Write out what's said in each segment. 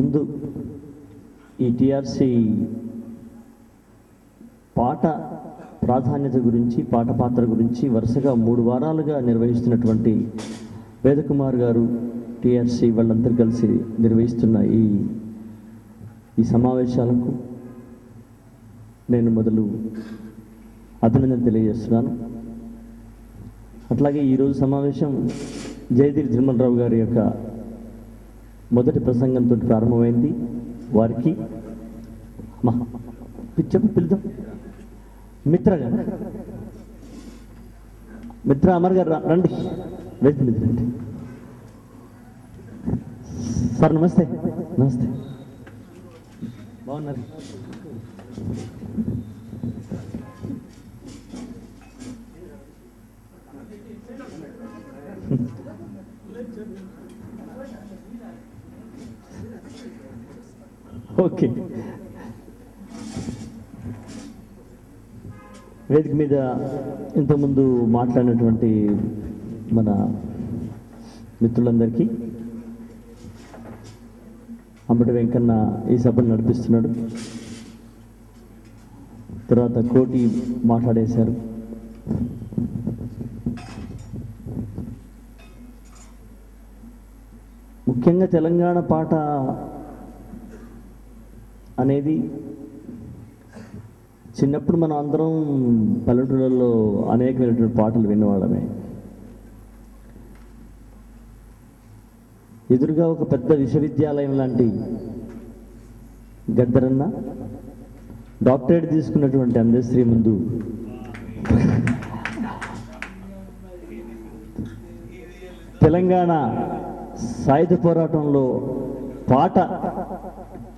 ముందు ఈ టిఆర్సి పాట ప్రాధాన్యత గురించి పాట పాత్ర గురించి వరుసగా మూడు వారాలుగా నిర్వహిస్తున్నటువంటి వేదకుమార్ గారు టిఆర్సి వాళ్ళందరూ కలిసి నిర్వహిస్తున్న ఈ ఈ సమావేశాలకు నేను మొదలు అభినందన తెలియజేస్తున్నాను. అట్లాగే ఈరోజు సమావేశం జయదీర్ తిరుమలరావు గారి యొక్క మొదటి ప్రసంగంతో ప్రారంభమైంది. వారికి మా చెప్పు పిలుద్దాం. మిత్ర గారు. మిత్ర అమర్ గారు రా- రండి. వేది మిత్ర రండి. సార్ నమస్తే. నమస్తే. బాగున్నారు. ఓకే. వేదిక మీద ఇంతకుముందు మాట్లాడినటువంటి మన మిత్రులందరికీ అంబటి వెంకన్న ఈ సభను నడిపిస్తున్నాడు. తర్వాత కోటి మాట్లాడేశారు. ముఖ్యంగా తెలంగాణ పాట అనేది చిన్నప్పుడు మనం అందరం పల్లెటూళ్ళలో అనేకమైనటువంటి పాటలు వినేవాళ్ళమే. ఎదురుగా ఒక పెద్ద విశ్వవిద్యాలయం లాంటి గద్దరన్న డాక్టరేట్ తీసుకున్నటువంటి అందశ్రీ ముందు. తెలంగాణ సాయుధ పోరాటంలో పాట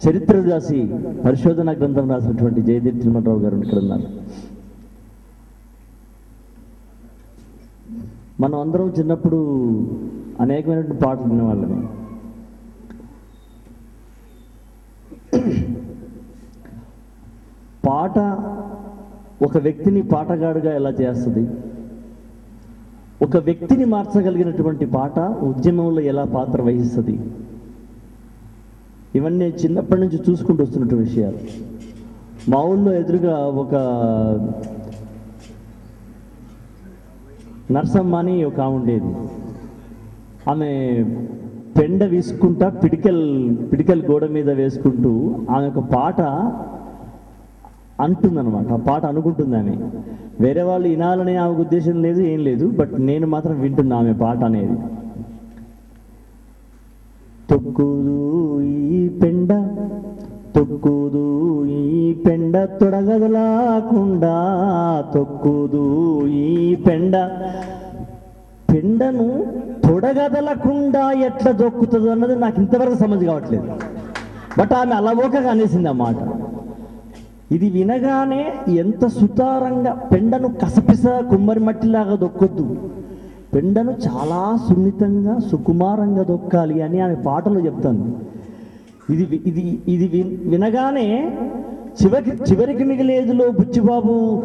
చరిత్ర రాసి పరిశోధన గ్రంథం రాసినటువంటి జయదేవ్ తిరుమలరావు గారు ఇక్కడ ఉన్నారు. మనం అందరం చిన్నప్పుడు అనేకమైనటువంటి పాటలు వినేవాళ్ళని పాట ఒక వ్యక్తిని పాటగాడుగా ఎలా చేస్తుంది? ఒక వ్యక్తిని మార్చగలిగినటువంటి పాట ఉద్యమంలో ఎలా పాత్ర వహిస్తుంది? ఇవన్నీ చిన్నప్పటి నుంచి చూసుకుంటూ వస్తున్నటువంటి విషయాలు. మా ఊళ్ళో ఎదురుగా ఒక నర్సమ్మ అని ఒక ఆమె ఉండేది. ఆమె పెండ వీసుకుంటా పిడికల్ పిడికల్ గోడ మీద వేసుకుంటూ ఆమె ఒక పాట అంటుందన్నమాట. ఆ పాట అనుకుంటుంది ఆమె. వేరే వాళ్ళు వినాలనే ఆమెకు ఉద్దేశం లేదు ఏం లేదు బట్ నేను మాత్రం వింటున్నా ఆమె పాట అనేది. తొక్కుదూ తొక్కుదు ఈ పెండ తొడగదలాకుండా తొక్కుదు ఈ పెండ. పెండను తొడగదలకుండా ఎట్లా దొక్కుతుంది అన్నది నాకు ఇంతవరకు సమజ్ కావట్లేదు. బట్ ఆమె అలవోకగా అనేసింది ఆ మాట. ఇది వినగానే ఎంత సుతారంగా పెండను కసపిస కుమ్మరి మట్టిలాగా దొక్కొద్దు పెండను చాలా సున్నితంగా సుకుమారంగా దొక్కాలి అని ఆమె పాటలు చెప్తాను. ఇది ఇది ఇది వినగానే చివరికి చివరికి మిగిలేదులో బుచ్చిబాబు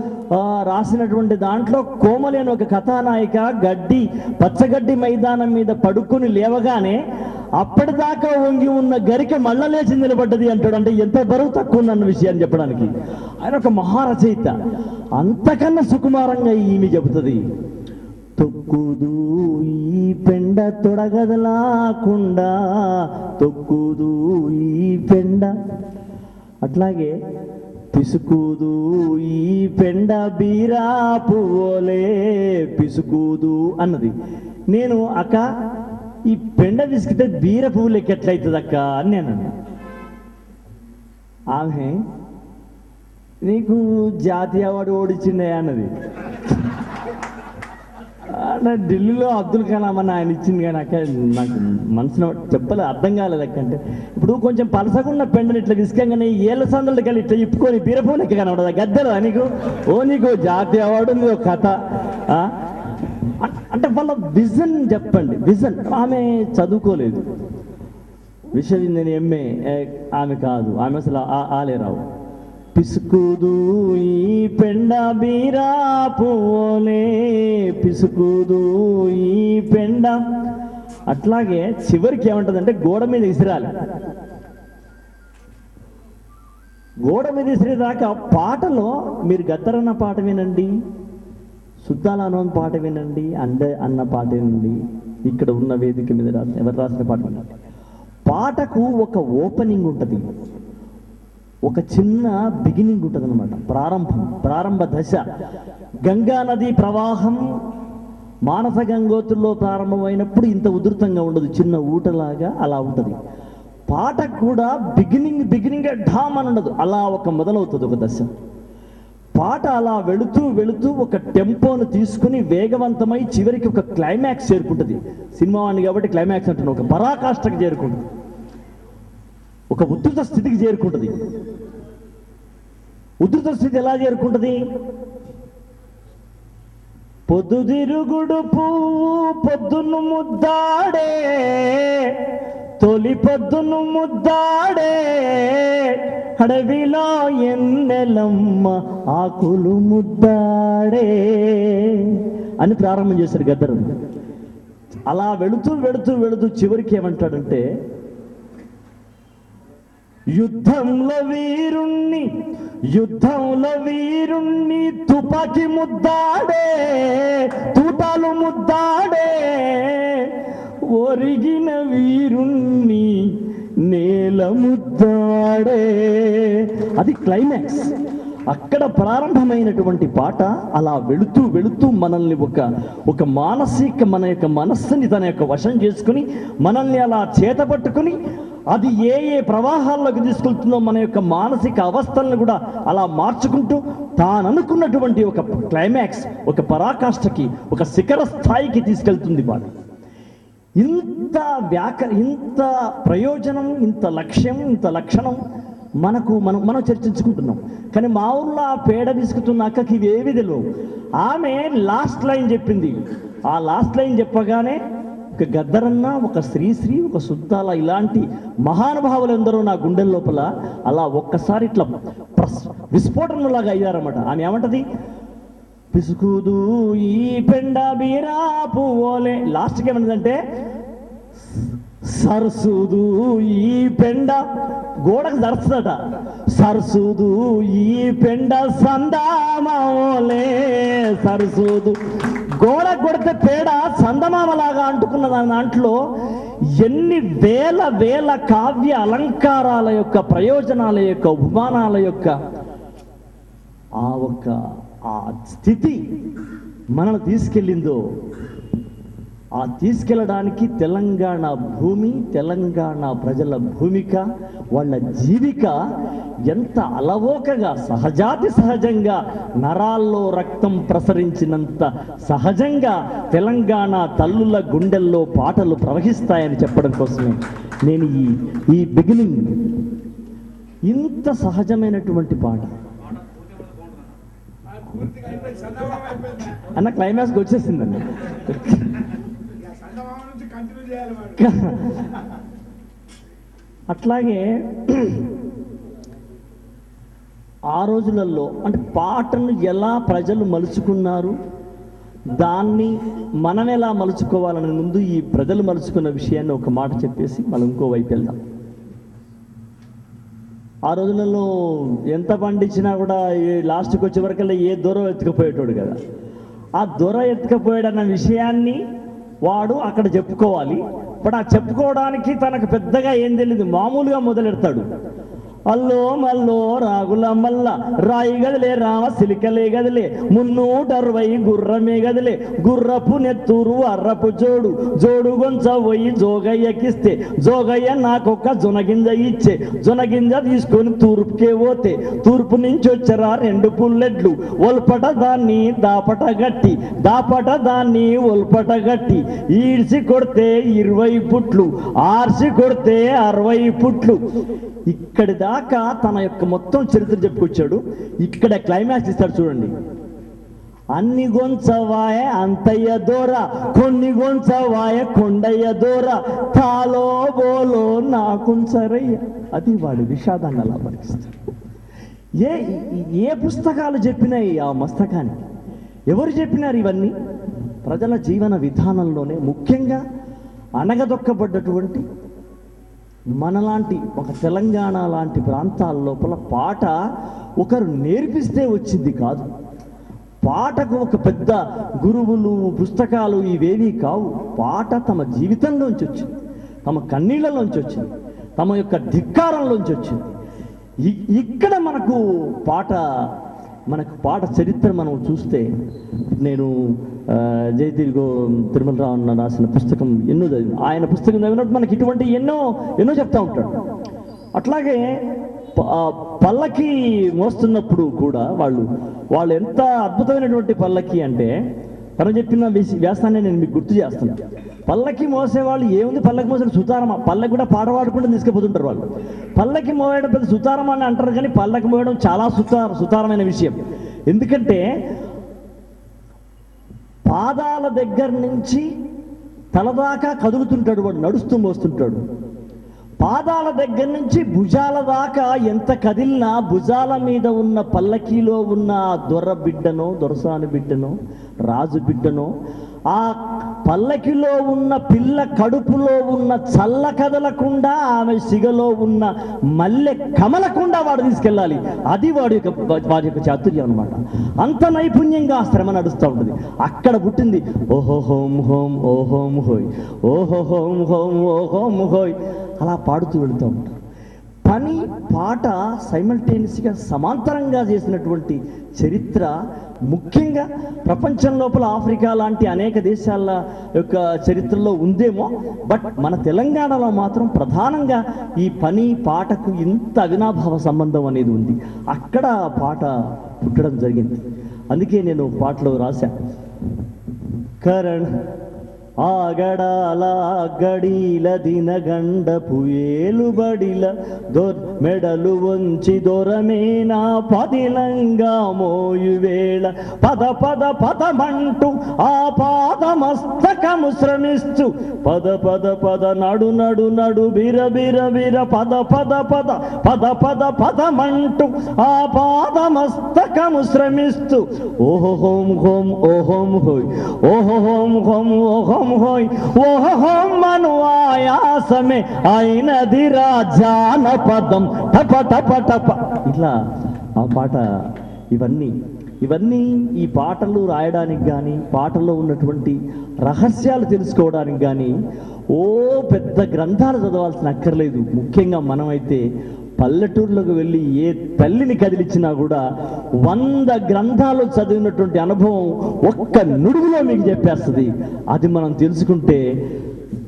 రాసినటువంటి దాంట్లో కోమలి అని ఒక కథానాయిక గడ్డి పచ్చగడ్డి మైదానం మీద పడుకుని లేవగానే అప్పటిదాకా వంగి ఉన్న గరిక మళ్ళా లేచి నిలబడ్డది అంటాడు అంటే ఎంత బరువు తక్కువ ఉందన్న విషయాన్ని చెప్పడానికి. ఆయన ఒక మహారచయిత. అంతకన్నా సుకుమారంగా ఈమె చెబుతుంది. తొక్కుదు ఈ పెండ తొడగదలాకుండా తొక్కుదు ఈ పెండ. అట్లాగే పిసుకుదు ఈ పెండ బీరా పువ్వులే పిసుకుదు అన్నది. నేను అక్క ఈ పెండ విసికితే బీర పువ్వులు ఎట్లయితుంది అక్క అని నేను ఆమె నీకు జాతీయ అవార్డు ఓడిచ్చిండే అన్నది. నా ఢిల్లీలో అబ్దుల్ కలాం అని ఆయన ఇచ్చింది కానీ అక్క నాకు మనసులో చెప్పలే అర్థం కాలేదు అక్క అంటే. ఇప్పుడు కొంచెం పలసగున్న పెండని ఇట్లా విసుకంగానే ఏళ్ళ సందులకి వెళ్ళి ఇట్లా ఇప్పుకొని బీరపూలకి కనబడదా? గద్దెలు నీకు? ఓ నీకు జాతీయ అవార్డు ఉంది ఒక కథ. అంటే వాళ్ళ విజన్ చెప్పండి. విజన్. ఆమె చదువుకోలేదు. విశ్వవిందని ఎంఏ ఆమె కాదు. ఆమె అసలు ఆలే రావు పిసుకుదు ఈ పెండ బీరా పువ్వులే పిసుకుదు ఈ పెండ. అట్లాగే చివరికి ఏమంటదంటే గోడ మీద విసిరాలి గోడ మీద దాకా పాటలో మీరు గద్దరన్న పాట వినండి సుద్దాలను అన్న పాట వినండి అంద అన్న పాట వినండి. ఇక్కడ ఉన్న వేదిక మీద రాసిన ఎవరు రాసిన పాట వినండి? పాటకు ఒక ఓపెనింగ్ ఉంటుంది. ఒక చిన్న బిగినింగ్ ఉంటుంది అనమాట ప్రారంభం ప్రారంభ దశ. గంగా నది ప్రవాహం మానస గంగోత్రుల్లో ప్రారంభమైనప్పుడు ఇంత ఉధృతంగా ఉండదు. చిన్న ఊటలాగా అలా ఉంటుంది. పాట కూడా బిగినింగ్ బిగినింగ్ ఢామ్ అని ఉండదు. అలా ఒక మొదలవుతుంది ఒక దశ. పాట అలా వెళుతూ వెళుతూ ఒక టెంపోను తీసుకుని వేగవంతమై చివరికి ఒక క్లైమాక్స్ చేరుకుంటుంది. సినిమా వాడిని కాబట్టి క్లైమాక్స్ అంటున్నాను ఒక పరాకాష్ఠకు చేరుకుంటుంది. ఒక ఉధృత స్థితికి చేరుకుంటుంది. ఉధృత స్థితి ఎలా చేరుకుంటుంది? పొద్దుదిరుగుడు పువ్వు పొద్దును ముద్దాడే తొలి పొద్దును ముద్దాడే అడవిలో ఎన్నెలమ్మ ఆకులు ముద్దాడే అని ప్రారంభం చేశారు గద్దరు. అలా వెళుతూ వెళుతూ వెళుతూ చివరికి ఏమంటాడంటే యుద్ధంలో వీరుణ్ణి యుద్ధంలో వీరుణ్ణి తుపాకి ముద్దాడే తూటాలు ముద్దాడే. ఒరిగిన వీరుణ్ణి నేల ముద్దాడే. అది క్లైమాక్స్ అక్కడ ప్రారంభమైనటువంటి పాట అలా వెళుతూ వెళుతూ మనల్ని ఒక ఒక మానసిక మన యొక్క మనస్సుని తన యొక్క వశం చేసుకుని మనల్ని అలా చేతపట్టుకుని అది ఏ ఏ ప్రవాహాల్లోకి తీసుకెళ్తుందో మన యొక్క మానసిక అవస్థలను కూడా అలా మార్చుకుంటూ తాను అనుకున్నటువంటి ఒక క్లైమాక్స్ ఒక పరాకాష్ఠకి ఒక శిఖర స్థాయికి తీసుకెళ్తుంది వాడు. ఇంత వ్యాక ఇంత ప్రయోజనం ఇంత లక్ష్యం ఇంత లక్షణం మనకు మనం మనం చర్చించుకుంటున్నాం. కానీ మా ఊళ్ళో ఆ పేడ విసుకుతున్న అక్కకి ఇవేవి తెలియవు ఆమె లాస్ట్ లైన్ చెప్పింది. ఆ లాస్ట్ లైన్ చెప్పగానే ఒక గద్దరన్న ఒక శ్రీశ్రీ ఒక సుద్దాల ఇలాంటి మహానుభావులు ఎందరో నా గుండె లోపల అలా ఒక్కసారి ఇట్లా ప్రస్ విస్ఫోటనలాగా అయ్యారన్నమాట. ఆమె ఏమంటది? పిసుకుదు ఈ పెండ బీరా పువ్వులే. లాస్ట్కి ఏమంటుందంటే సరసుదు ఈ పెండ గోడకు జరుస్తుందట సరసుదు ఈ పెండ సందామోలే సరసుదు. గోడ కొడితే పేడ సందమామలాగా అంటుకున్న దాని దాంట్లో ఎన్ని వేల వేల కావ్య అలంకారాల యొక్క ప్రయోజనాల యొక్క ఉపమానాల యొక్క ఆ ఒక్క ఆ స్థితి మనల్ని తీసుకెళ్ళిందో ఆ తీసుకెళ్ళడానికి తెలంగాణ భూమి తెలంగాణ ప్రజల భూమిక వాళ్ళ జీవిక ఎంత అలవోకగా సహజాతి సహజంగా నరాల్లో రక్తం ప్రసరించినంత సహజంగా తెలంగాణ తల్లుల గుండెల్లో పాటలు ప్రవహిస్తాయని చెప్పడం కోసమే నేను ఈ ఈ బిగినింగ్ ఇంత సహజమైనటువంటి పాట. అన్న క్లైమాక్స్కి వచ్చేసిందండి ఇక చందమామ నుంచి కంటిన్యూ చేయాలి వాడు అట్లాగే ఆ రోజులలో అంటే పాటను ఎలా ప్రజలు మలుచుకున్నారు దాన్ని మనం ఎలా మలుచుకోవాలని ముందు ఈ ప్రజలు మలుచుకున్న విషయాన్ని ఒక మాట చెప్పేసి మనం ఇంకో వైపు వెళ్దాం. ఆ రోజులలో ఎంత పండించినా కూడా లాస్ట్కి వచ్చే వరకల్లా ఏ దూరం ఎత్తుకుపోయేటోడు కదా. ఆ దొర ఎత్తుకపోయాడన్న విషయాన్ని వాడు అక్కడ చెప్పుకోవాలి. ఇప్పుడు ఆ చెప్పుకోవడానికి తనకు పెద్దగా ఏం తెలియదు మామూలుగా మొదలెడతాడు. అల్లో మల్లో రాగుల మల్ల. రాయి గదిలే రామ సిలికలే గదిలే. మున్నూట అరవై గుర్రమే గదిలే. గుర్రపు నెత్తూరు అర్రపు జోడు. జోడు గొంచ పోయి జోగయ్యకిస్తే జోగయ్య నాకొక్క జొనగింజ ఇచ్చే. జొనగింజ తీసుకొని తూర్పుకే పోతే. తూర్పు నుంచి వచ్చరా రెండు పుల్లెడ్లు. ఒల్పట దాన్ని దాపట గట్టి. దాపట దాన్ని ఒల్పట గట్టి. ఈడ్చి కొడితే ఇరవై పుట్లు. ఆర్సి కొడితే అరవై పుట్లు. ఇక్కడిదా దాకా తన యొక్క మొత్తం చరిత్ర చెప్పుకొచ్చాడు. ఇక్కడ క్లైమాక్స్ ఇస్తాడు చూడండి. అన్ని గొంచవాయ అంతయ్య దూర కొన్ని గొంచవాయ కొండయ్య దూర తాలో బోలో నాకుంచరయ్య అది వాడు విషాదాన్ని అలా పలికిస్తాడు. ఏ ఏ పుస్తకాలు చెప్పినాయి ఆ మస్తకానికి? ఎవరు చెప్పినారు ఇవన్నీ? ప్రజల జీవన విధానంలోనే ముఖ్యంగా అణగదొక్కబడ్డటువంటి మనలాంటి ఒక తెలంగాణ లాంటి ప్రాంతాల లోపల పాట ఒకరు నేర్పిస్తే వచ్చింది కాదు. పాటకు ఒక పెద్ద గురువులు పుస్తకాలు ఇవేవీ కావు. పాట తమ జీవితంలోంచి వచ్చింది. తమ కన్నీళ్ళలోంచి వచ్చింది. తమ యొక్క ధిక్కారంలోంచి వచ్చింది. ఇక్కడ మనకు పాట మనకు పాట చరిత్ర మనం చూస్తే నేను జయతిరిగో తిరుమలరావు అన్న రాసిన పుస్తకం ఎన్నో చదివి ఆయన పుస్తకం చదివినప్పుడు మనకి ఇటువంటి ఎన్నో ఎన్నో చెప్తా ఉంటాడు. అట్లాగే పల్లకి మోస్తున్నప్పుడు కూడా వాళ్ళు వాళ్ళు ఎంత అద్భుతమైనటువంటి పల్లకి అంటే తను చెప్పిన వ్యాసాన్ని నేను మీకు గుర్తు చేస్తాను. పల్లకి మోసేవాళ్ళు ఏముంది? పల్లకి మోసే సుతారమ? పల్లకి కూడా పాట పాడుకుంటూ తీసుకుపోతుంటారు వాళ్ళు. పల్లకి మోయడం పెద్ద సుతారం అని అంటారు కానీ పల్లకి మోయడం చాలా సుతార సుతారమైన విషయం. ఎందుకంటే పాదాల దగ్గర నుంచి తలదాకా కదులుతుంటాడు వాడు నడుస్తూ మోస్తుంటాడు. పాదాల దగ్గర నుంచి భుజాల దాకా ఎంత కదిలినా భుజాల మీద ఉన్న పల్లకీలో ఉన్న దొర్ర దొర బిడ్డనో దొరసాని బిడ్డనో రాజు బిడ్డనో ఆ పల్లకిలో ఉన్న పిల్ల కడుపులో ఉన్న చల్ల కదలకుండా ఆమె సిగలో ఉన్న మల్లె కమలకుండా వాడు తీసుకెళ్ళాలి. అది వాడి యొక్క వాడి యొక్క చాతుర్యం అనమాట అంత నైపుణ్యంగా ఆ శ్రమ నడుస్తూ ఉంటుంది. అక్కడ పుట్టింది ఓహో హోం హోం ఓ హోం హోయ్ ఓహో హోం హోం ఓ హోం హోయ్. అలా పాడుతూ వెళుతూ ఉంటారు. పని పాట సైమల్టేనియస్గా సమాంతరంగా చేసినటువంటి చరిత్ర ముఖ్యంగా ప్రపంచం లోపల ఆఫ్రికా లాంటి అనేక దేశాల యొక్క చరిత్రలో ఉందేమో బట్ మన తెలంగాణలో మాత్రం ప్రధానంగా ఈ పని పాటకు ఇంత అవినాభావ సంబంధం అనేది ఉంది. అక్కడ ఆ పాట పుట్టడం జరిగింది. అందుకే నేను పాటలో రాశా. కరణ్ ఆగడాల గడీల దినగండపు ఏలుబడిల దొర్ మెడలు వంచి దొరమేనా? పదిలంగా మోయువేళ పద పద పదమంటూ ఆ పాదమస్తకము శ్రమిస్తూ పద పద పద నడు నడు నడు బిర బిర బిర పద పద పద పద పద పదమంటూ ఆ పాదమస్తకము శ్రమిస్తూ ఓహో హోం హోం ఓహోం హోయ్ ఓహో హోం హోం ఓహోం హోయ్ ఓహో హోం మను ఆయాసమే. అయినది రాజాన పదం టప టప టప. ఇట్లా ఆ పాట ఇవన్నీ ఇవన్నీ ఈ పాటలు రాయడానికి కానీ పాటల్లో ఉన్నటువంటి రహస్యాలు తెలుసుకోవడానికి కానీ ఓ పెద్ద గ్రంథాలు చదవాల్సిన అక్కర్లేదు. ముఖ్యంగా మనమైతే పల్లెటూర్లకు వెళ్ళి ఏ తల్లిని కదిలిచ్చినా కూడా వంద గ్రంథాలు చదివినటువంటి అనుభవం ఒక్క నుడుగులో మీకు చెప్పేస్తుంది. అది మనం తెలుసుకుంటే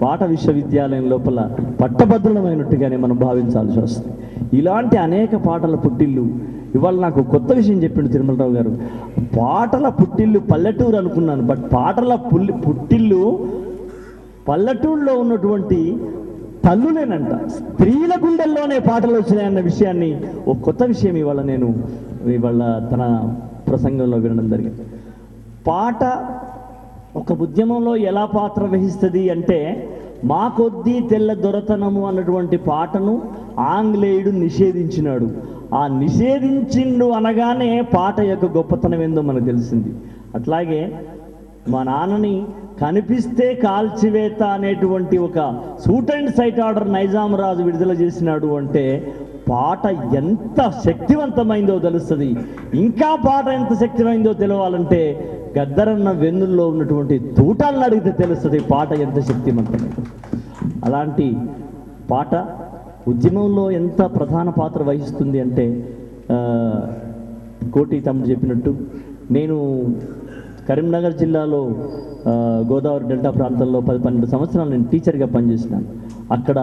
పాట విశ్వవిద్యాలయం లోపల పట్టభద్రులమైనట్టుగానే మనం భావించాల్సి వస్తుంది. ఇలాంటి అనేక పాటల పుట్టిల్లు ఇవాళ నాకు కొత్త విషయం చెప్పిండు తిరుమలరావు గారు. పాటల పుట్టిల్లు పల్లెటూరు అనుకున్నాను బట్ పాటల పుల్లి పుట్టిల్లు పల్లెటూరులో ఉన్నటువంటి తల్లులేనంట. స్త్రీల గుండెల్లోనే పాటలు వచ్చినాయన్న విషయాన్ని ఒక కొత్త విషయం ఇవాళ నేను ఇవాళ తన ప్రసంగంలో వినడం జరిగింది. పాట ఒక ఉద్యమంలో ఎలా పాత్ర వహిస్తుంది అంటే మా కొద్దీ తెల్ల దొరతనము అన్నటువంటి పాటను ఆంగ్లేయుడు నిషేధించినాడు. ఆ నిషేధించిండు అనగానే పాట యొక్క గొప్పతనం ఏందో మనకు తెలిసింది. అట్లాగే మా నాన్నని కనిపిస్తే కాల్చివేత అనేటువంటి ఒక shoot at sight order Nizam రాజు విడుదల చేసినాడు అంటే పాట ఎంత శక్తివంతమైందో తెలుస్తుంది. ఇంకా పాట ఎంత శక్తిమైందో తెలవాలంటే గద్దరన్న వెన్నుల్లో ఉన్నటువంటి తూటాలను అడిగితే తెలుస్తుంది పాట ఎంత శక్తివంతమైందో అలాంటి పాట ఉద్యమంలో ఎంత ప్రధాన పాత్ర వహిస్తుంది అంటే కోటి తమ్ముడు చెప్పినట్టు నేను కరీంనగర్ జిల్లాలో గోదావరి డెల్టా ప్రాంతంలో పది పన్నెండు సంవత్సరాలు నేను టీచర్గా పనిచేసినాను. అక్కడ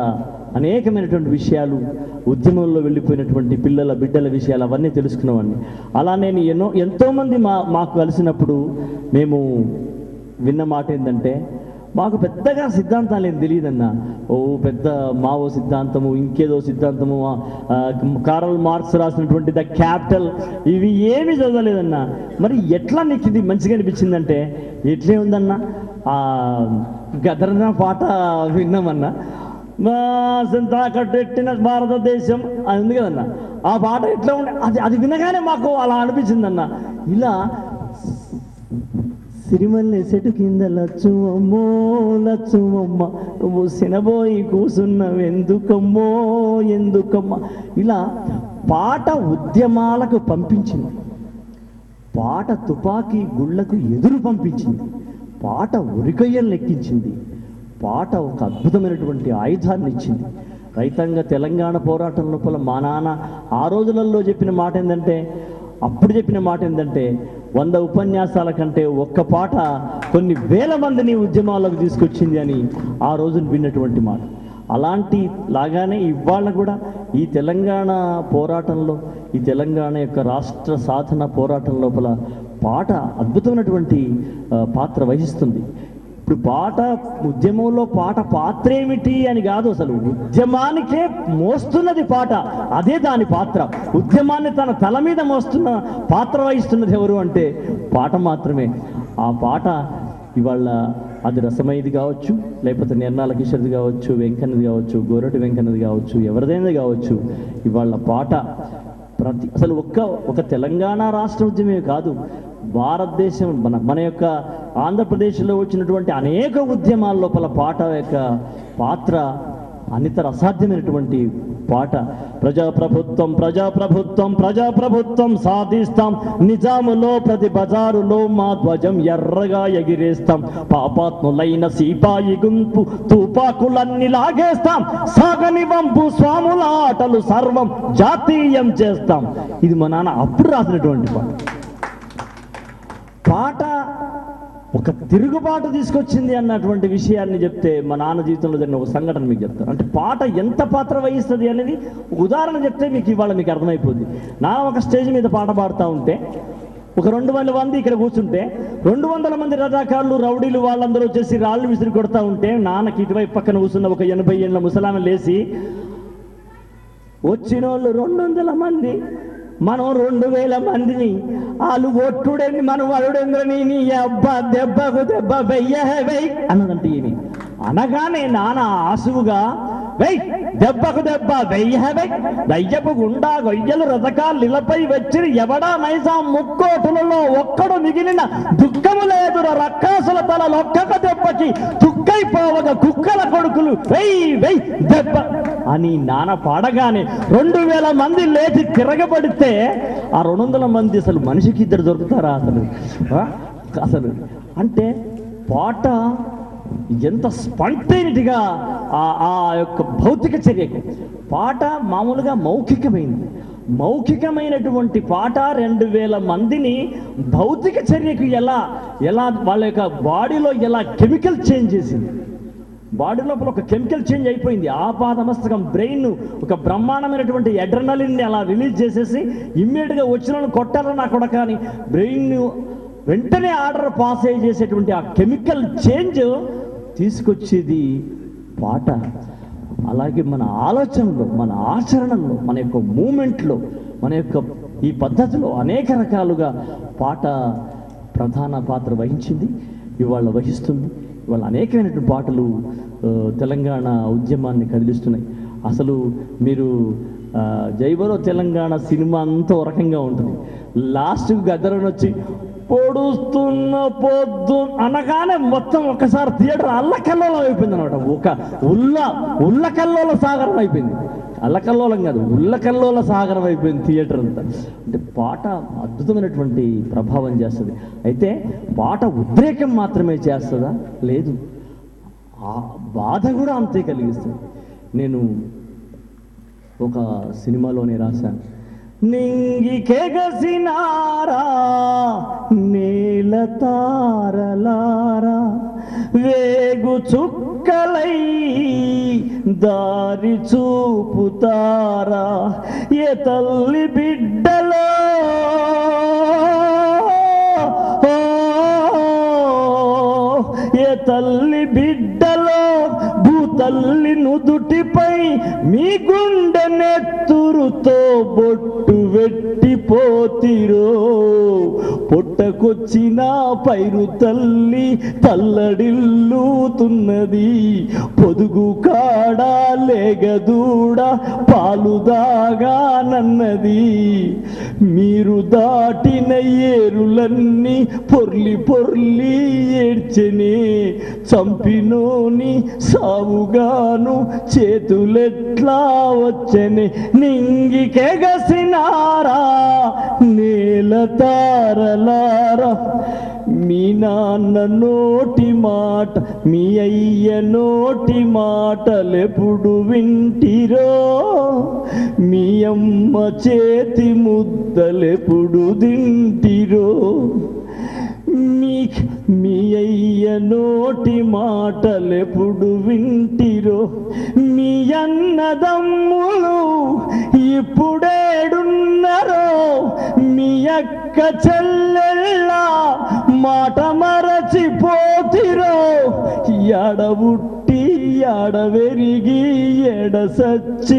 అనేకమైనటువంటి విషయాలు ఉద్యమంలో వెళ్ళిపోయినటువంటి పిల్లల బిడ్డల విషయాలు అవన్నీ తెలుసుకునేవాడిని. అలా నేను ఎన్నో ఎంతోమంది మా మాకు కలిసినప్పుడు మేము విన్న మాట ఏంటంటే మాకు పెద్దగా సిద్ధాంతాలు ఏం తెలియదన్నా. ఓ పెద్ద మావో సిద్ధాంతము ఇంకేదో సిద్ధాంతము కారల్ మార్క్స్ రాసినటువంటి ద క్యాపిటల్ ఇవి ఏమి చదవలేదన్నా. మరి ఎట్లా నీకు ఇది మంచిగా అనిపించిందంటే ఎట్లే ఉందన్నా? ఆ గదరన పాట విన్నామన్నా. తాకట్టెట్టిన భారతదేశం అది ఉంది కదన్న. ఆ పాట ఎట్లా ఉండే? అది అది వినగానే మాకు అలా అనిపించిందన్న. ఇలా సిరిమల్లె చెట్టు కింద లచ్చువమ్మో లచ్చువమ్మ నువ్వు సినబోయి కూసున్నవెందుకమ్మో ఎందుకమ్మ? ఇలా పాట ఉద్యమాలకు పంపించింది. పాట తుపాకీ గుళ్ళకు ఎదురు పంపించింది. పాట ఉరికయ్యలు లెక్కించింది. పాట ఒక అద్భుతమైనటువంటి ఆయుధాన్ని ఇచ్చింది. రైతాంగ తెలంగాణ పోరాటం లోపల మా నాన్న ఆ రోజులలో చెప్పిన మాట ఏంటంటే అప్పుడు చెప్పిన మాట ఏంటంటే వంద ఉపన్యాసాల కంటే ఒక్క పాట కొన్ని వేల మందిని ఉద్యమాలకు తీసుకొచ్చింది అని ఆ రోజున విన్నటువంటి మాట. అలాంటి లాగానే ఇవాళ కూడా ఈ తెలంగాణ పోరాటంలో ఈ తెలంగాణ యొక్క రాష్ట్ర సాధన పోరాటం లోపల పాట అద్భుతమైనటువంటి పాత్ర వహిస్తుంది. ఇప్పుడు పాట ఉద్యమంలో పాట పాత్ర ఏమిటి అని కాదు అసలు. ఉద్యమానికే మోస్తున్నది పాట. అదే దాని పాత్ర. ఉద్యమాన్ని తన తల మీద మోస్తున్న పాత్ర వహిస్తున్నది ఎవరు అంటే పాట మాత్రమే. ఆ పాట ఇవాళ అది రసమైది కావచ్చు లేకపోతే నిర్ణాల కిషోర్ది కావచ్చు వెంకన్నది కావచ్చు గోరటి వెంకన్నది కావచ్చు ఎవరిదైనది కావచ్చు. ఇవాళ పాట ప్రతి అసలు ఒక్క ఒక తెలంగాణ రాష్ట్ర ఉద్యమే కాదు భారతదేశం మన మన యొక్క ఆంధ్రప్రదేశ్లో వచ్చినటువంటి అనేక ఉద్యమాల లోపల పాట యొక్క పాత్ర అనితర అసాధ్యమైనటువంటి పాట. ప్రజాప్రభుత్వం ప్రజాప్రభుత్వం ప్రజాప్రభుత్వం సాధిస్తాం. నిజాములో ప్రతి బజారులో మా ధ్వజం ఎర్రగా ఎగిరేస్తాం. పాపాత్ములైన సిపాయి గుంపు తుపాకులన్నీ లాగేస్తాం. సాగని వంపు స్వాముల ఆటలు సర్వం జాతీయం చేస్తాం. ఇది మా నాన్న అప్పుడు రాసినటువంటి పాట. పాట ఒక తిరుగుబాటు తీసుకొచ్చింది అన్నటువంటి విషయాన్ని చెప్తే మా నాన్న జీవితంలో జరిగిన ఒక సంఘటన మీకు చెప్తాను. అంటే పాట ఎంత పాత్ర వహిస్తుంది అనేది ఉదాహరణ చెప్తే మీకు ఇవాళ మీకు అర్థమైపోద్ది. నా ఒక స్టేజ్ మీద పాట పాడుతూ ఉంటే ఒక రెండు వందల మంది ఇక్కడ కూర్చుంటే రెండు వందల మంది రజాకారులు రౌడీలు వాళ్ళందరూ వచ్చేసి రాళ్ళు విసిరి కొడతా ఉంటే నాన్నకి ఇటువైపు పక్కన కూర్చున్న ఒక ఎనభై ఏళ్ళ ముసలామె లేచి వచ్చిన వాళ్ళు రెండు వందల మంది మనం రెండు వేల మందిని వాళ్ళు ఒట్టుడని మనం అడుడెంద్రని నీ అబ్బా దెబ్బకు దెబ్బ వెయ్య వెయ్ అన్నదంటే ఈయన అనగానే నాన్న ఆసువుగా వెయ్ దెబ్బకు దెబ్బ వెయ్య వెయ్యి దయ్యపు గుండా గొయ్యలు రథకాలు నిలపై వచ్చి ఎవడా నైజాం ముక్కోటులలో ఒక్కడు మిగిలిన దుఃఖము లేదుర రక్కాసుల తల లొక్కక దెబ్బకి తుక్కైపోవగా కుక్కల కొడుకులు. వెయ్ వెయ్ దెబ్బ అని నాన్న పాడగానే రెండు వేల మంది లేచి తిరగబడితే ఆ రెండు వందల మంది అసలు మనిషికి ఇద్దరు దొరుకుతారా అసలు? అసలు. అంటే పాట ఎంత స్పాంటైనిటీగా ఆ ఆ యొక్క భౌతిక చర్యకు. పాట మామూలుగా మౌఖికమైంది. మౌఖికమైనటువంటి పాట రెండు వేల మందిని భౌతిక చర్యకు ఎలా ఎలా వాళ్ళ యొక్క బాడీలో ఎలా కెమికల్ చేంజ్ చేసింది. బాడీ లోపల ఒక కెమికల్ చేంజ్ అయిపోయింది. ఆపాదమస్తకం బ్రెయిన్ ఒక బ్రహ్మాండమైనటువంటి ఎడ్రనలిన్ని అలా రిలీజ్ చేసేసి ఇమ్మీడియట్గా వచ్చిన వాళ్ళని కొట్టాలని నా కూడా కానీ బ్రెయిన్ వెంటనే ఆర్డర్ పాస్ అయ్యి చేసేటువంటి ఆ కెమికల్ చేంజ్ తీసుకొచ్చేది పాట. అలాగే మన ఆలోచనలో మన ఆచరణలో మన యొక్క మూమెంట్లో మన యొక్క ఈ పద్ధతిలో అనేక రకాలుగా పాట ప్రధాన పాత్ర వహించింది. ఇవాళ వహిస్తుంది. ఇవాళ అనేకమైనటువంటి పాటలు తెలంగాణ ఉద్యమాన్ని కదిలిస్తున్నాయి. అసలు మీరు ఆ, జైబరో తెలంగాణ సినిమా అంతా ఒక రకంగా ఉంటుంది. లాస్ట్ గద్దరని వచ్చి పొడుస్తున్న పొద్దు అనగానే మొత్తం ఒకసారి థియేటర్ అల్లకల్లోలం అయిపోయింది అనమాట ఒక ఉల్ల ఉల్లకల్లోల సాగరం అయిపోయింది. అల్లకల్లోలం కాదు ఉల్లకల్లోల సాగరం అయిపోయింది థియేటర్ అంతా. అంటే పాట అద్భుతమైనటువంటి ప్రభావం చేస్తుంది. అయితే పాట ఉద్రేకం మాత్రమే చేస్తుందా? లేదు. ఆ బాధ కూడా అంతే కలిగిస్తుంది. నేను ఒక సినిమాలోనే రాశాను నింగికెగసినారా నీల తారలారా వేగు చుక్కలై దారి చూపుతారా ఏ తల్లి బిడ్డలో? ఏ తల్లి బిడ్డ తల్లి నుదుటిపై మీ గుండె నెత్తురుతో బొట్టు. పెట్టిపోతిరో పొట్టకొచ్చిన పైరు తల్లి తల్లడిల్లుతున్నది. పొదుగు కాడ లేగదూడ పాలు దాగానన్నది మీరు దాటిన ఏరులన్నీ పొర్లి పొర్లి ఏడ్చెనే. చంపినోని సావుగాను చేతులెట్లా వచ్చనే. తారా నేల తారలారా మీ నాన్న నోటి మాట మీ అయ్య నోటి మాటలెప్పుడు వింటిరో మీ అమ్మ చేతి ముద్దలెప్పుడు దింటిరో మీ మీ అయ్య నోటి మాటలెప్పుడు వింటిరో మీ అన్నదమ్ములు ఇప్పుడేడు ఇప్పుడేడున్నరో మీ అక్క చెల్లెళ్ళ మాట మరచిపోతిరో. ఎడబుట్టి ఎడవెరిగి ఎడసచ్చిపోతిరో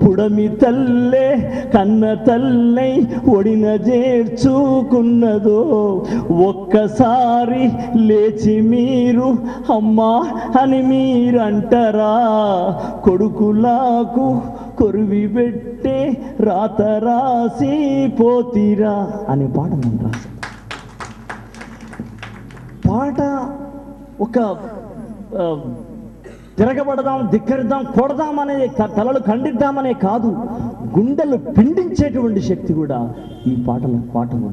పుడమి తల్లే కన్న తల్లై ఒడిన చేర్చుకున్నదో ఒక్కసారి లేచి మీరు అమ్మా అని మీరంటారా. కొడుకులాకు కొరివి పెట్టే రాత రాసి పోతిరా అనే పాట నేను రాశాం పాట ఒక తిరగబడదాం ధిక్కరిద్దాం కొడదాం అనే తలలు ఖండిద్దామనే కాదు గుండెలు పిండించేటువంటి శక్తి కూడా ఈ పాటల పాటలో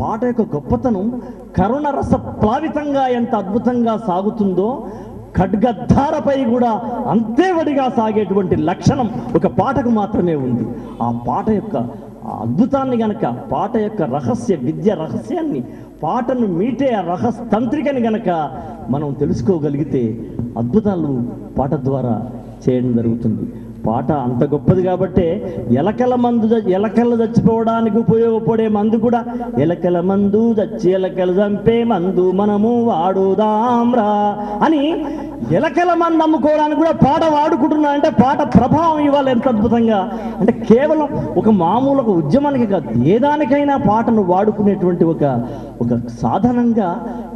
పాట యొక్క గొప్పతనం కరుణ రస ప్లావితంగా ఎంత అద్భుతంగా సాగుతుందో ఖడ్గధారపై కూడా అంతే వడిగా సాగేటువంటి లక్షణం ఒక పాటకు మాత్రమే ఉంది. ఆ పాట యొక్క అద్భుతాన్ని గనక పాట యొక్క రహస్య విద్య రహస్యాన్ని పాటను మీటే ఆ రహస్ తంత్రికని గనక మనం తెలుసుకోగలిగితే అద్భుతాలు పాట ద్వారా చేయడం జరుగుతుంది. పాట అంత గొప్పది కాబట్టే ఎలకల మందు ఎలకలు చచ్చిపోవడానికి ఉపయోగపడే మందు కూడా ఎలకల మందు చచ్చి ఎలకలు చంపే మందు మనము వాడుదాంరా అని ఎలకల మందు అమ్ముకోవడానికి కూడా పాట వాడుకుంటున్నా అంటే పాట ప్రభావం ఇవ్వాలి ఎంత అద్భుతంగా. అంటే కేవలం ఒక మామూలు ఒక ఉద్యమానికి కాదు ఏ దానికైనా పాటను వాడుకునేటువంటి ఒక ఒక సాధనంగా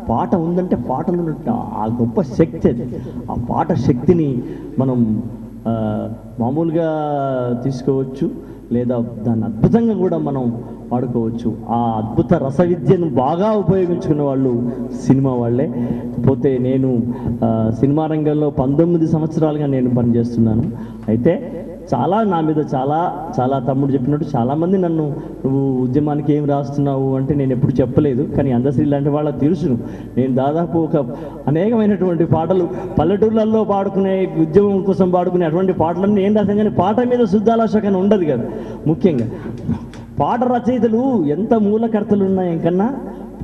పాట ఉందంటే పాటలు ఉన్న ఆ గొప్ప శక్తి అది. ఆ పాట శక్తిని మనం మామూలుగా తీసుకోవచ్చు లేదా దాన్ని అద్భుతంగా కూడా మనం వాడుకోవచ్చు. ఆ అద్భుత రస విద్యను బాగా ఉపయోగించుకున్న వాళ్ళు సినిమా వాళ్ళే. పోతే నేను సినిమా రంగంలో పంతొమ్మిది సంవత్సరాలుగా నేను పనిచేస్తున్నాను. అయితే చాలా నా మీద చాలా చాలా తమ్ముడు చెప్పినట్టు చాలామంది నన్ను నువ్వు ఉద్యమానికి ఏం రాస్తున్నావు? అంటే నేను ఎప్పుడు చెప్పలేదు కానీ అందశ్రీ లాంటి వాళ్ళకి తెలుసును. నేను దాదాపు ఒక అనేకమైనటువంటి పాటలు పల్లెటూర్లలో పాడుకునే ఉద్యమం కోసం పాడుకునే అటువంటి పాటలన్నీ ఏం రాశాను కానీ పాట మీద శుద్ధాలోచన ఉండదు కదా. ముఖ్యంగా పాట రచయితలు ఎంత మూలకర్తలు ఉన్నాయి కన్నా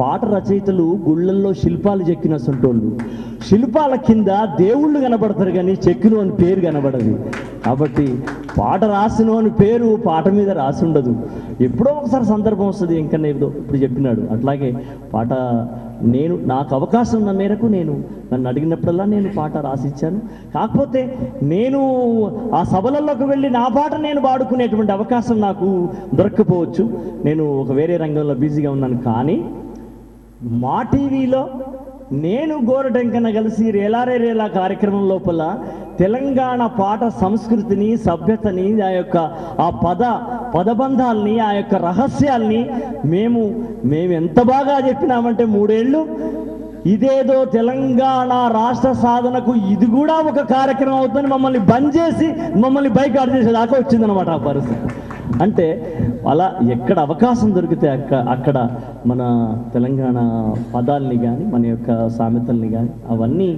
పాట రచయితలు గుళ్ళల్లో శిల్పాలు చెక్కిన సొంటోళ్ళు శిల్పాల కింద దేవుళ్ళు కనబడతారు కానీ చెక్కిన అని పేరు కనబడదు. కాబట్టి పాట రాసిన అని పేరు పాట మీద రాసి ఉండదు. ఎప్పుడో ఒకసారి సందర్భం వస్తుంది ఇంకా ఏదో ఇప్పుడు చెప్పినాడు. అట్లాగే పాట నేను నాకు అవకాశం ఉన్న మేరకు నేను నన్ను అడిగినప్పుడల్లా నేను పాట రాసిచ్చాను. కాకపోతే నేను ఆ సభలలోకి వెళ్ళి నా పాట నేను పాడుకునేటువంటి అవకాశం నాకు దొరక్కపోవచ్చు. నేను ఒక వేరే రంగంలో బిజీగా ఉన్నాను కానీ మా టీవీలో నేను గోరటెంకన కలిసి రేలారే రేలా కార్యక్రమం లోపల తెలంగాణ పాట సంస్కృతిని సభ్యతని ఆ యొక్క ఆ పద పదబంధాల్ని ఆ యొక్క రహస్యాల్ని మేము మేము ఎంత బాగా చెప్పినామంటే మూడేళ్ళు. ఇదేదో తెలంగాణ రాష్ట్ర సాధనకు ఇది కూడా ఒక కార్యక్రమం అవుతుందని మమ్మల్ని బంద్ చేసి మమ్మల్ని బైకాట్ చేసేదాకా వచ్చిందనమాట ఆ పరిస్థితి. అంటే అలా ఎక్కడ అవకాశం దొరికితే అక్క అక్కడ మన తెలంగాణ పదాల్ని కానీ మన యొక్క సామెతల్ని కానీ అవన్నీ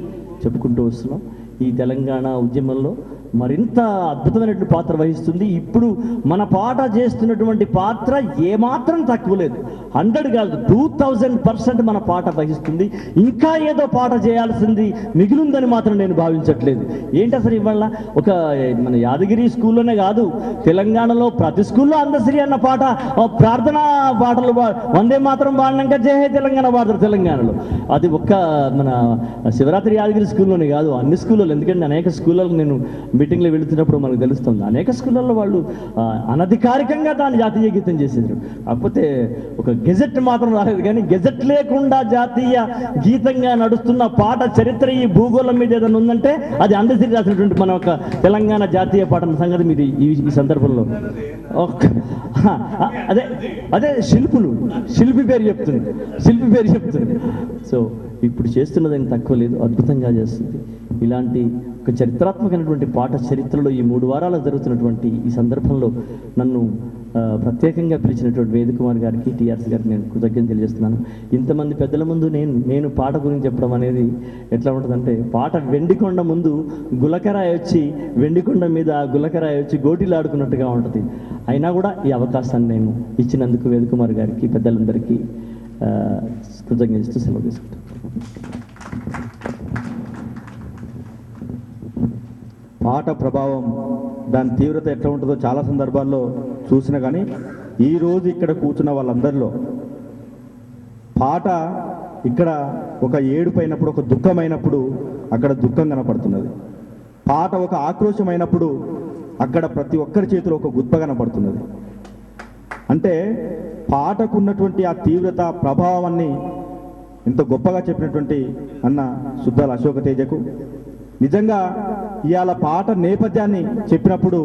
చెప్పుకుంటూ వస్తున్నాం. ఈ తెలంగాణ ఉద్యమంలో మరింత అద్భుతమైనటువంటి పాత్ర వహిస్తుంది. ఇప్పుడు మన పాట చేస్తున్నటువంటి పాత్ర ఏమాత్రం తక్కువ లేదు. హండ్రెడ్ కాదు టూ థౌజండ్ పర్సెంట్ మన పాట వహిస్తుంది. ఇంకా ఏదో పాట చేయాల్సింది మిగిలిందని మాత్రం నేను భావించట్లేదు. ఏంటి అసలు ఇవాళ? ఒక మన యాదగిరి స్కూల్లోనే కాదు తెలంగాణలో ప్రతి స్కూల్లో అందశ్రీ అన్న పాట ప్రార్థన పాటలు వందే మాత్రం పాడినాక జయహే తెలంగాణ పాడతారు తెలంగాణలో. అది ఒక్క మన శివరాత్రి యాదగిరి స్కూల్లోనే కాదు అన్ని స్కూల్లో ఎందుకంటే అనేక స్కూళ్ళలో నేను మీటింగ్లో వెళుతున్నప్పుడు మనకు తెలుస్తుంది. అనేక స్కూళ్ళల్లో వాళ్ళు అనధికారికంగా దాన్ని జాతీయ గీతం చేసేసారు కాకపోతే ఒక గెజెట్ మాత్రం రాలేదు. కానీ గెజెట్ లేకుండా జాతీయ గీతంగా నడుస్తున్న పాట చరిత్ర ఈ భూగోళం మీద ఏదైనా ఉందంటే అది అందశ్రీ రాసినటువంటి మన ఒక తెలంగాణ జాతీయ పాట సంగతి మీరు ఈ సందర్భంలో. అదే అదే శిల్పులు. శిల్పి పేరు చెప్తుంది. శిల్పి పేరు చెప్తుంది. సో ఇప్పుడు చేస్తున్నది తక్కువ లేదు. అద్భుతంగా చేస్తుంది. ఇలాంటి ఒక చరిత్రాత్మకమైనటువంటి పాట చరిత్రలో ఈ మూడు వారాలు జరుగుతున్నటువంటి ఈ సందర్భంలో నన్ను ప్రత్యేకంగా పిలిచినటువంటి వేదకుమార్ గారికి టీఆర్ఎస్ గారికి నేను కృతజ్ఞత తెలియజేస్తున్నాను. ఇంతమంది పెద్దల ముందు నేను నేను పాట గురించి చెప్పడం అనేది ఎట్లా ఉంటుందంటే పాట వెండికొండ ముందు గులకరాయి వచ్చి వెండికొండ మీద ఆ గులకరాయి వచ్చి గోటీలు ఆడుకున్నట్టుగా ఉంటుంది. అయినా కూడా ఈ అవకాశాన్ని నేను ఇచ్చినందుకు వేదకుమార్ గారికి పెద్దలందరికీ ఆ, కృతజ్ఞతలు సెలవు తీసుకుంటాను పాట ప్రభావం దాని తీవ్రత ఎట్లా ఉంటుందో చాలా సందర్భాల్లో చూసిన కానీ ఈరోజు ఇక్కడ కూర్చున్న వాళ్ళందరిలో పాట ఇక్కడ ఒక ఏడుపైనప్పుడు ఒక దుఃఖమైనప్పుడు అక్కడ దుఃఖం కనపడుతున్నది. పాట ఒక ఆక్రోశమైనప్పుడు అక్కడ ప్రతి ఒక్కరి చేతిలో ఒక గుత్ప కనపడుతున్నది. అంటే పాటకున్నటువంటి ఆ తీవ్రత ప్రభావాన్ని ఇంత గొప్పగా చెప్పినటువంటి అన్న సుద్దాల అశోక తేజకు నిజంగా ఇవాళ పాట నేపథ్యాన్ని చెప్పినప్పుడు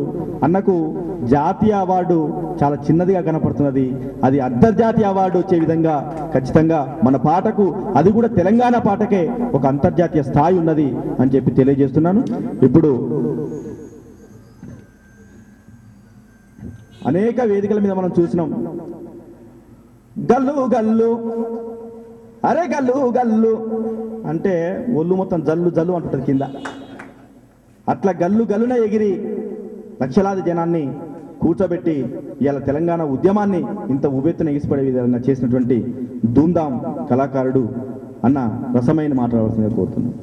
అన్నకు జాతీయ అవార్డు చాలా చిన్నదిగా కనపడుతున్నది. అది అంతర్జాతీయ అవార్డు వచ్చే విధంగా ఖచ్చితంగా మన పాటకు అది కూడా తెలంగాణ పాటకే ఒక అంతర్జాతీయ స్థాయి ఉన్నది అని చెప్పి తెలియజేస్తున్నాను. ఇప్పుడు అనేక వేదికల మీద మనం చూసినాం. గల్లు గల్లు అరే గల్లు గల్లు అంటే ఒళ్ళు మొత్తం జల్లు జల్లు అంటుంటుంది కింద. అట్లా గల్లు గల్లున ఎగిరి లక్షలాది జనాన్ని కూర్చోబెట్టి ఇవాళ తెలంగాణ ఉద్యమాన్ని ఇంత ఉబెత్తున ఎగిసిపడే విధంగా చేసినటువంటి ధూమ్ధామ్ కళాకారుడు అన్న రసమైన మాట్లాడవలసిందిగా కోరుతున్నాను.